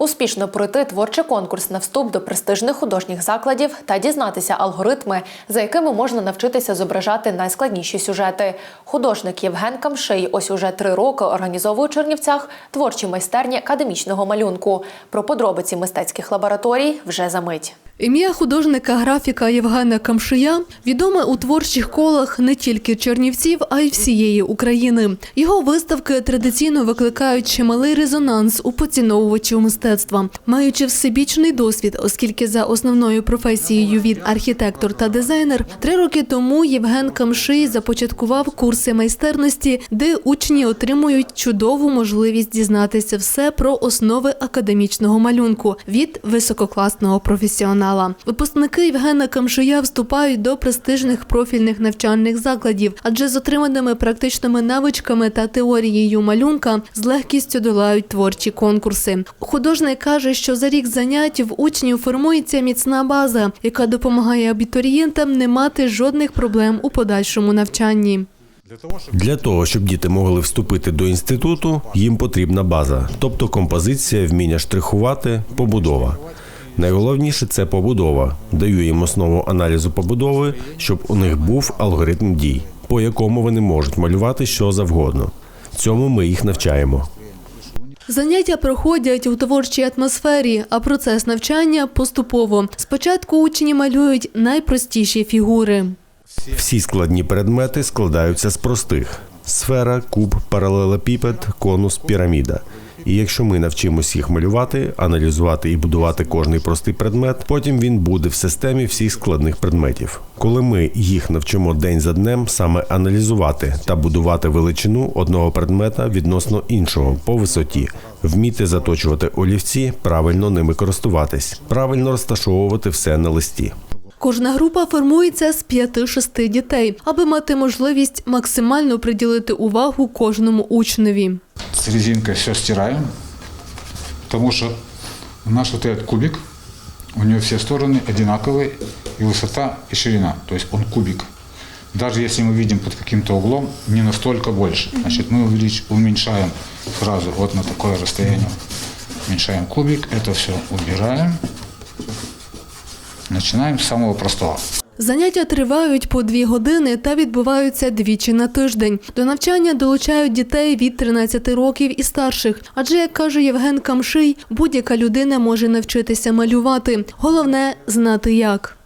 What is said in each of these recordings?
Успішно пройти творчий конкурс на вступ до престижних художніх закладів та дізнатися алгоритми, за якими можна навчитися зображати найскладніші сюжети. Художник Євген Камший ось уже три роки організовує у Чернівцях творчі майстерні академічного малюнку. Про подробиці мистецьких лабораторій вже за мить. Ім'я художника графіка Євгена Камшия відоме у творчих колах не тільки чернівців, а й всієї України. Його виставки традиційно викликають чималий резонанс у поціновувачів мистецтва, маючи всебічний досвід, оскільки за основною професією він архітектор та дизайнер. Три роки тому Євген Камший започаткував курси майстерності, де учні отримують чудову можливість дізнатися все про основи академічного малюнку від висококласного професіонала. Випускники Євгена Камшия вступають до престижних профільних навчальних закладів, адже з отриманими практичними навичками та теорією малюнка з легкістю долають творчі конкурси. Художник каже, що за рік занять в учнів формується міцна база, яка допомагає абітурієнтам не мати жодних проблем у подальшому навчанні. Для того, щоб діти могли вступити до інституту, їм потрібна база, тобто композиція, вміння штрихувати, побудова. Найголовніше це побудова. Даю їм основу аналізу побудови, щоб у них був алгоритм дій, по якому вони можуть малювати що завгодно. Цьому ми їх навчаємо. Заняття проходять у творчій атмосфері, а процес навчання поступово. Спочатку учні малюють найпростіші фігури. Всі складні предмети складаються з простих: сфера, куб, паралелепіпед, конус, піраміда. І якщо ми навчимось їх малювати, аналізувати і будувати кожний простий предмет, потім він буде в системі всіх складних предметів. Коли ми їх навчимо день за днем саме аналізувати та будувати величину одного предмета відносно іншого по висоті, вміти заточувати олівці, правильно ними користуватись, правильно розташовувати все на листі. Кожна група формується з 5-6 дітей, аби мати можливість максимально приділити увагу кожному учневі. С резинкой все стираем, потому что наш вот этот кубик, у него все стороны одинаковые, и высота, и ширина, то есть он кубик. Даже если мы видим под каким-то углом, не настолько больше. Значит, мы увелич- уменьшаем сразу вот на такое расстояние. Уменьшаем кубик, это все убираем. Начинаем с самого простого. Заняття тривають по дві години та відбуваються двічі на тиждень. До навчання долучають дітей від 13 років і старших. Адже, як каже Євген Камший, будь-яка людина може навчитися малювати. Головне знати як.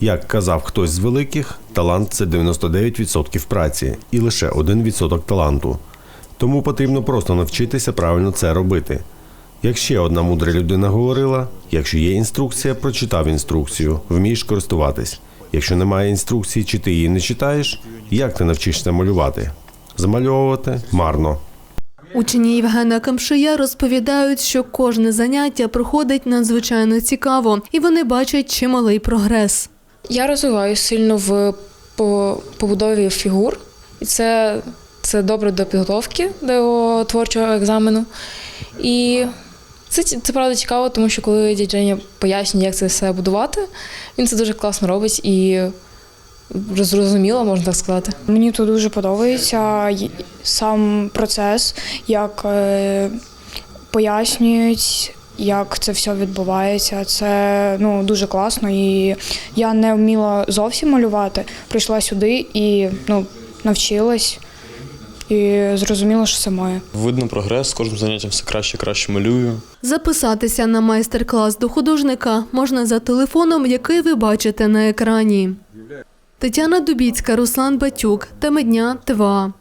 Як казав хтось з великих, талант це 99% праці і лише 1% таланту. Тому потрібно просто навчитися правильно це робити. Як ще одна мудра людина говорила: якщо є інструкція, прочитав інструкцію, вмієш користуватись. Якщо немає інструкції, чи ти її не читаєш, як ти навчишся малювати? Замальовувати марно. Учні Євгена Камшия розповідають, що кожне заняття проходить надзвичайно цікаво, і вони бачать чималий прогрес. Я розвиваюся сильно в побудові фігур, і це, це добре до підготовки до творчого екзамену. І це, це правда цікаво, тому що коли дядь Женя пояснює, як це все будувати, він це дуже класно робить і зрозуміло, можна так сказати. Мені тут дуже подобається сам процес, як е, пояснюють, як це все відбувається. Це ну, дуже класно. І я не вміла зовсім малювати. Прийшла сюди і ну, навчилась і зрозуміло, що це моє. Видно прогрес, з кожним заняттям все краще краще малюю. Записатися на майстер-клас до художника можна за телефоном, який ви бачите на екрані. Тетяна Дубіцька, Руслан Батюк, Теми дня, ТВА.